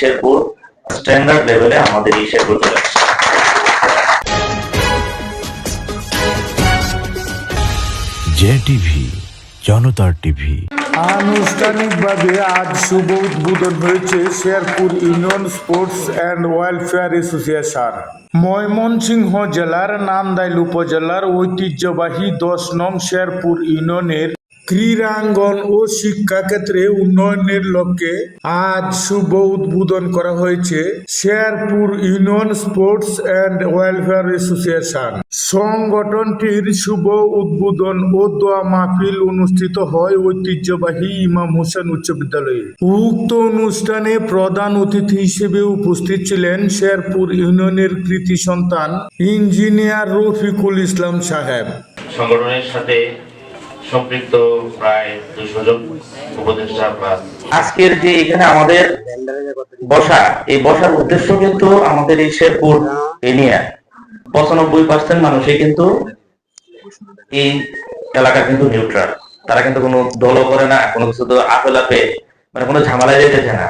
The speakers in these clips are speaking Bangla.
শেরপুর স্ট্যান্ডার্ড লেভেলে আমাদের এই শেরপুর চলে আসছে। জে টিভি জনতার টিভি। আনুষ্ঠানিকভাবে আজ শুভ উদ্বোধন হয়েছে Sherpur union sports and welfare association. Mymensingh জেলার নান্দাইল উপজেলার ঐতিহ্যবাহী দশ নং শেরপুর ইউনিয়নের ক্রীড়াঙ্গন ও শিক্ষাক্ষেত্রে উন্নয়নের লক্ষ্যে আজ শুভ উদ্বোধন করা হয়েছে Sherpur union sports and welfare association সংগঠনটির শুভ উদ্বোধন ও দোয়া মাহফিল অনুষ্ঠিত হয় ঐতিহ্যবাহী ইমাম হোসেন উচ্চ বিদ্যালয়ে। উক্ত অনুষ্ঠানে প্রধান অতিথি হিসেবে উপস্থিত ছিলেন শেরপুর ইউনিয়নের কৃতি সন্তান ইঞ্জিনিয়ার রফিকুল ইসলাম সাহেব। সংগঠনের সাথে সম্পৃক্ত প্রায় দুশো জন উপদেষ্টা আজকের যে এখানে আমাদের বসা, এই বসার উদ্দেশ্য কিন্তু আমাদের এই শেরপুর পঁচানব্বই পার্সেন্ট মানুষই কিন্তু এই এলাকা কিন্তু নিউট্রাল তারা কিন্তু কোনো দলও করে না, কোনো কিছু তো আপেলাপে মানে কোনো ঝামেলায় যেতেছে না।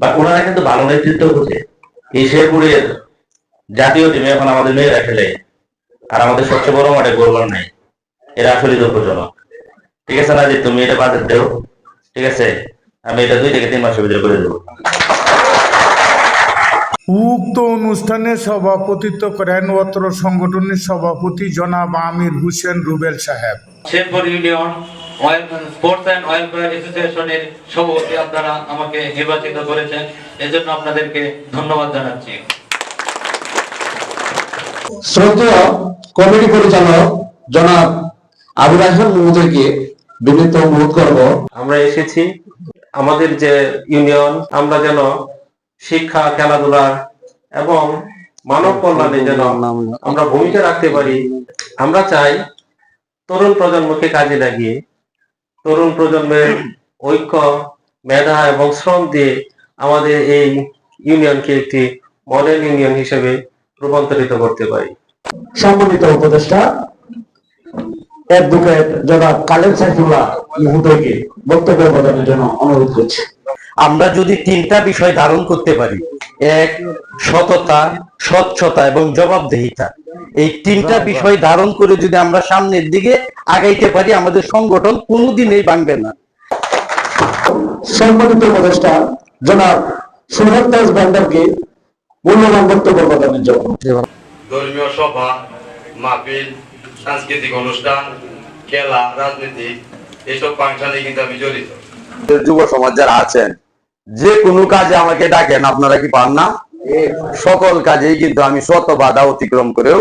বা ওনারা কিন্তু ভালো নেতৃত্ব বুঝে এই শেরপুরের জাতীয় টিমে এখন আমাদের মেয়েরা খেলে, আর আমাদের সবচেয়ে বড় মাঠে গোলবার নাই। এরা আসলে দুঃখজনক। ঠিক আছে না যে তুমি এটা বাজেট দেও। ঠিক আছে আমি এটা দুই থেকে তিন মাসের ভিতরে করে দেবো। উক্ত অনুষ্ঠানে সভাপতিত্ব করেন অত্র সংগঠনের সভাপতি জনাব আমির হোসেন রুবেল সাহেব। শেরপুর ইউনিয়ন অয়েল স্পোর্টস অ্যান্ড ওয়েলফেয়ার অ্যাসোসিয়েশনের সভাপতি আপনারা আমাকে নির্বাচিত করেছেন। এজন্য আপনাদেরকে ধন্যবাদ জানাচ্ছি। শ্রদ্ধেয় কমিটি পরিচালক জনাব আবুল আহমদ মহোদয়কে বিনীত অনুরোধ করব। আমরা এসেছি আমাদের যে ইউনিয়ন আমরা যেন শিক্ষা খেলাধুলা এবং মানব কল্যাণে যেন আমরা ভূমিকা রাখতে পারি আমরা চাই তরুণ প্রজন্মকে কাজে লাগিয়ে তরুণ প্রজন্মের ঐক্য মেধা এবং শ্রম দিয়ে আমাদের এই ইউনিয়নকে একটি মডেল ইউনিয়ন হিসেবে রূপান্তরিত করতে পারি। সম্মানিত উপদেষ্টা অ্যাডভোকেট জনাব কালেম সাইফুল্লাহ মহোদয়কে বক্তব্য প্রদানের জন্য অনুরোধ করছি। আমরা যদি তিনটা বিষয় ধারণ করতে পারি এক সততা স্বচ্ছতা এবং জবাবদেহিতা। এই তিনটা বিষয় ধারণ করে যদি আমরা সামনের দিকে আগাইতে পারি আমাদের সংগঠন কোনোদিনই ভাঙবে না। সম্মানিত উপদেষ্টা জনাব সুভাষ দাস ভান্ডারকে মূল্যবান বক্তব্য প্রদানের জন্য। ধর্মীয় সভা মাহফিল সাংস্কৃতিক অনুষ্ঠান খেলা রাজনীতি এইসব ফাংশনে কিন্তু আমি জড়িত। যুব সমাজ যারা আছেন যে কোনো কাজে আমাকে ডাকেন আপনারা কি পান না? সকল কাজেই কিন্তু আমি শত বাধা অতিক্রম করেও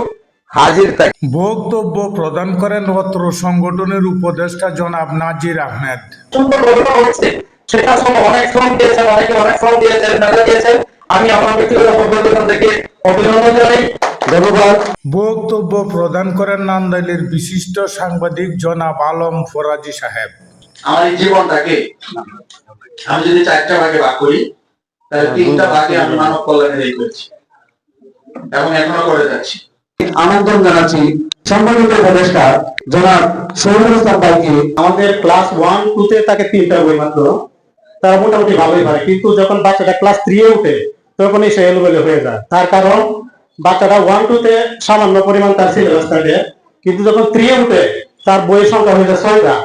হাজির থাকি। বক্তব্য প্রদান করেন অত্র সংগঠনের উপদেষ্টা জনাব নাজির আহমেদ। সুন্দর ঘটনা হচ্ছে সেটা সব অনেক শ্রম দিয়েছেন অনেকে অনেক শ্রম দিয়েছেন মেধা দিয়েছেন। আমি আমার ব্যক্তিগত পক্ষ থেকে অভিনন্দন ধন্যবাদ। বক্তব্য প্রদান করেন নান্দাইলের বিশিষ্ট সাংবাদিক জনাব আলম ফরাজি সাহেব। আমার এই জীবনটাকে আমি যদি চারটা ভাগে ভাগ করি তাহলে তিনটা ভাগে আমি মানব কল্যাণে এই করছি এবং এখনও করে যাচ্ছি। আমন্ত্রণ জানাচ্ছি সম্মানিত উপদেষ্টা জনাব শহীদুল ইসলাম ভাইকে। আমাদের ক্লাস ওয়ান টু তে তাকে তিনটা বই মাত্র। তারা মোটামুটি ভালোই পারে কিন্তু যখন বাচ্চাটা ক্লাস থ্রি এ উঠে তখনই সে এলোমেলো হয়ে যায়। তার কারণ বাচ্চাটা ওয়ান টু তে সামান্য পরিমাণ তার সিলেবাস থাকে কিন্তু যখন থ্রি উঠে, তার বইয়ের সংখ্যা হয়ে যায় ছয়টা।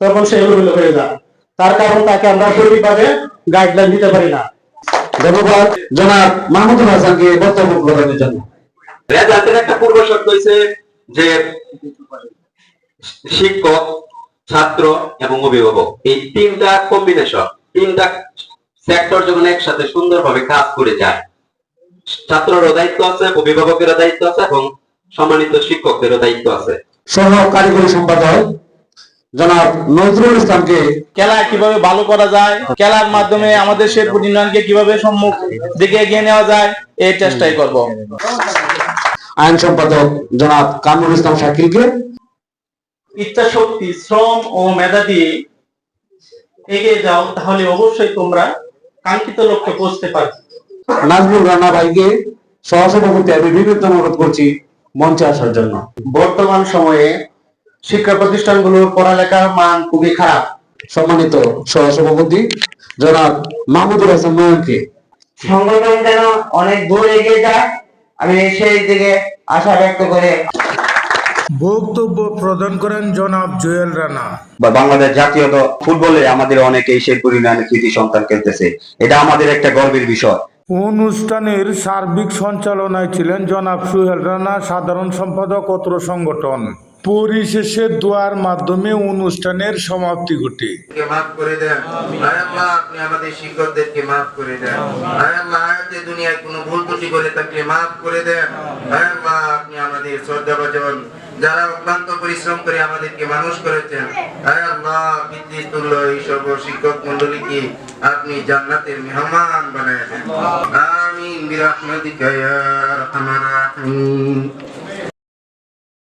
তখন সে এলোমেলো হয়ে যায়। তার কারণ তাকে আমরা সঠিকভাবে গাইডলাইন দিতে পারি না। ধন্যবাদ, জনাব মাহমুদুল হাসানকে বক্তব্য প্রদানের জন্য। রেজাল্টের একটা পূর্ব শর্ত হয়েছে যে শিক্ষক, ছাত্র এবং অভিভাবক, এই তিনটা কম্বিনেশন তিনটা সেক্টর যখন একসাথে সুন্দরভাবে কাজ করে যায় ছাত্ররও দায়িত্ব আছে অভিভাবকেরও দায়িত্ব আছে এবং সম্মানিত শিক্ষকদেরও দায়িত্ব আছে। সহ কারিগরি সম্পাদক জনাব নজরুল ইসলামকে খেলা কীভাবে ভালো করা যায় খেলার মাধ্যমে আমাদের শেরপুর ইউনিয়নকে কীভাবে সম্মুখ দিকে এগিয়ে নেওয়া যায় এই চেষ্টাই করব। আইন সম্পাদক জনাব কামরুল ইসলাম শাকিলকে ইচ্ছা শক্তি শ্রম ও মেধা দিয়ে এগিয়ে যাও তাহলে অবশ্যই তোমরা কাঙ্ক্ষিত লক্ষ্যে পৌঁছতে পারবে। নাজমুল রানা ভাইকে সহসভাপতি আমি বিবেচনা অনুরোধ করছি মঞ্চে আসার জন্য। বর্তমান সময়ে শিক্ষা প্রতিষ্ঠানগুলোর পড়ালেখার মান খুবই খারাপ। সম্মানিত সহসভাপতি জনাব মাহমুদুল হাসান নয়নকে সংগঠন যেন অনেক দূর এগিয়ে যায় আমি সেই দিকে আশা ব্যক্ত করে। বক্তব্য প্রদান করেন জনাব জুয়েল রানা। বা বাংলাদেশ জাতীয় ফুটবলে আমাদের অনেকেই শেরপুর ইউনিয়নের কৃতি সন্তান খেলতেছে। এটা আমাদের একটা গর্বের বিষয়। অনুষ্ঠানের সার্বিক সঞ্চালনায় ছিলেন জনাব সুহেল রানা, সাধারণ সম্পাদক অত্র সংগঠন। পরিশেষে দোয়ার মাধ্যমে অনুষ্ঠানের সমাপ্তি ঘটে। মাফ করে দেন। আল্লাহ, আপনি আমাদের শিক্ষকদেরকে দুনিয়ায় কোনো ভুল ত্রুটি করে থাকলে মাফ করে দেন। আল্লাহ, আপনি আমাদের শ্রদ্ধাভাজন যারা অক্লান্ত পরিশ্রম করে আমাদেরকে মানুষ করেছেন আল্লাহ, পিতৃতুল্য এই সব শিক্ষক মন্ডলীকে আপনি জান্নাতের মেহমান বানায় দেন। আমিন, বিরহমাতিকা ইয়া রাহিমিন।